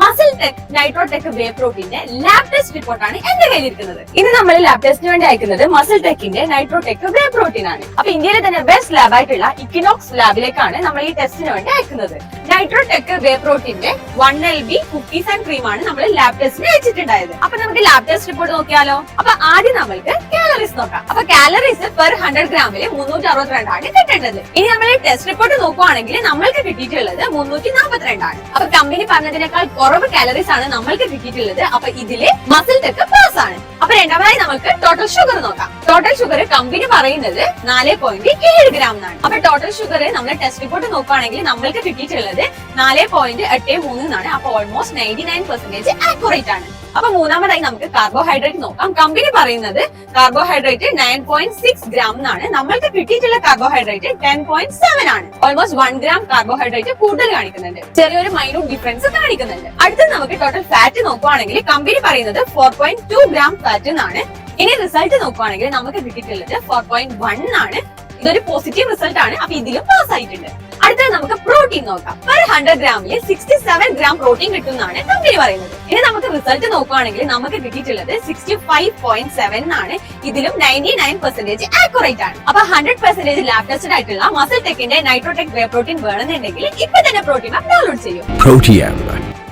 Muscle tech Nitrotech whey പ്രോട്ടീന്റെ lab test റിപ്പോർട്ടാണ് എന്റെ കയ്യിലിരിക്കുന്നത്. ഇന്ന് നമ്മൾ ലാബ് ടെസ്റ്റിന് വേണ്ടി അയക്കുന്നത് മസിൽ ടെക്കിന്റെ നൈട്രോടെക് വേ പ്രോട്ടീൻ ആണ്. അപ്പൊ ഇന്ത്യയിലെ തന്നെ ബെസ്റ്റ് ലാബ് ആയിട്ടുള്ള ഇക്കിനോക്സ് ലാബിലേക്കാണ് നമ്മൾ ഈ ടെസ്റ്റിന് വേണ്ടി അയക്കുന്നത്. Nitrotech whey പ്രോട്ടീന്റെ one L B cookies and cream ആണ് നമ്മൾ ലാബ് ടെസ്റ്റിന് വെച്ചിട്ടുണ്ടായത്. അപ്പൊ നമുക്ക് ലാബ് ടെസ്റ്റ് റിപ്പോർട്ട് നോക്കിയാലോ? അപ്പൊ ആദ്യം നമ്മൾക്ക് കാലറീസ് നോക്കാം. അപ്പൊ കാലറീസ് പെർ ഹൺഡ്രഡ് ഗ്രാമിൽ മുന്നൂറ്റി അറുപത്തിരണ്ടാണ് കിട്ടേണ്ടത്. ഇനി നമ്മൾ ടെസ്റ്റ് റിപ്പോർട്ട് നോക്കുവാണെങ്കിൽ നമ്മൾക്ക് കിട്ടിയിട്ടുള്ളത് മുന്നൂറ്റി നാൽപ്പത്തിരണ്ടാണ് അപ്പൊ കമ്പനി പറഞ്ഞതിനേക്കാൾ കുറവ് കാലറീസ് ആണ് നമ്മൾക്ക് കിട്ടിയിട്ടുള്ളത്. അപ്പൊ ഇതിൽ മസിൽ ടെക്ക് പാസ് ആണ്. അപ്പൊ രണ്ടാമതായി നമുക്ക് ടോട്ടൽ ഷുഗർ നോക്കാം. ടോട്ടൽ ഷുഗർ കമ്പനി പറയുന്നത് നാല് പോയിന്റ് ഏഴ് ഗ്രാം എന്നാണ് അപ്പൊ ടോട്ടൽ ഷുഗർ നമ്മൾ ടെസ്റ്റ് റിപ്പോർട്ട് നോക്കുകയാണെങ്കിൽ നമ്മൾക്ക് കിട്ടിയിട്ടുള്ളത് നാല് പോയിന്റ് എട്ട് മൂന്ന് എന്നാണ് അപ്പൊ almost ninety nine percentage accurate ആണ്. അപ്പൊ മൂന്നാമതായി നമുക്ക് കാർബോഹൈഡ്രേറ്റ് നോക്കാം. കമ്പനി പറയുന്നത് carbohydrate nine point six gram എന്നാണ് നമ്മൾക്ക് കിട്ടിയിട്ടുള്ള കാർബോഹൈഡ്രേറ്റ് ടെൻ പോയിന്റ് സെവൻ ആണ്. ഓൾമോസ്റ്റ് വൺ ഗ്രാം കാർബോഹൈഡ്രേറ്റ് കൂടുതൽ കാണിക്കുന്നുണ്ട്. ചെറിയൊരു മൈന്യൂട്ട് ഡിഫറൻസ് കാണിക്കുന്നുണ്ട്. അടുത്തത് നമുക്ക് ടോട്ടൽ ഫാറ്റ് നോക്കുകയാണെങ്കിൽ കമ്പനി പറയുന്നത് four point two gram fat എന്നാണ് ഇനി റിസൾട്ട് നോക്കുവാണെങ്കിൽ നമുക്ക് കിട്ടിയിട്ടുള്ളത് ഫോർ പോയിന്റ് വൺ ആണ്. ഇതൊരു പോസിറ്റീവ് റിസൾട്ട് ആണ്. അപ്പൊ ഇതിലും പാസ് ആയിട്ടുണ്ട്. അടുത്തത് നമുക്ക് പ്രോട്ടീൻ നോക്കാം. പെർ ഹൺഡ്രഡ് ഗ്രാമിൽ സിക്സ്റ്റി സെവൻ ഗ്രാം പ്രോട്ടീൻ കിട്ടുന്നതാണ് കമ്പനി പറയുന്നത്. ഇനി നമുക്ക് റിസൾട്ട് നോക്കുവാണെങ്കിൽ നമുക്ക് കിട്ടിയിട്ടുള്ളത് സിക്സ്റ്റി ഫൈവ് പോയിന്റ് സെവൻ ആണ്. ഇതിലും നയന്റി നയൻ പെർസെന്റേജ് ആക്യുറേറ്റ് ആണ്. അപ്പൊ ഹൺഡ്രഡ് പെർസെന്റേജ് ലാബ് ടെസ്റ്റഡ് ആയിട്ടുള്ള മസിൽ ടെക്കിന്റെ നൈട്രോടെക് പ്രോട്ടീൻ വേണമെന്നുണ്ടെങ്കിൽ ഇപ്പൊ തന്നെ പ്രോട്ടീൻ ഡൗൺലോഡ് ചെയ്യും.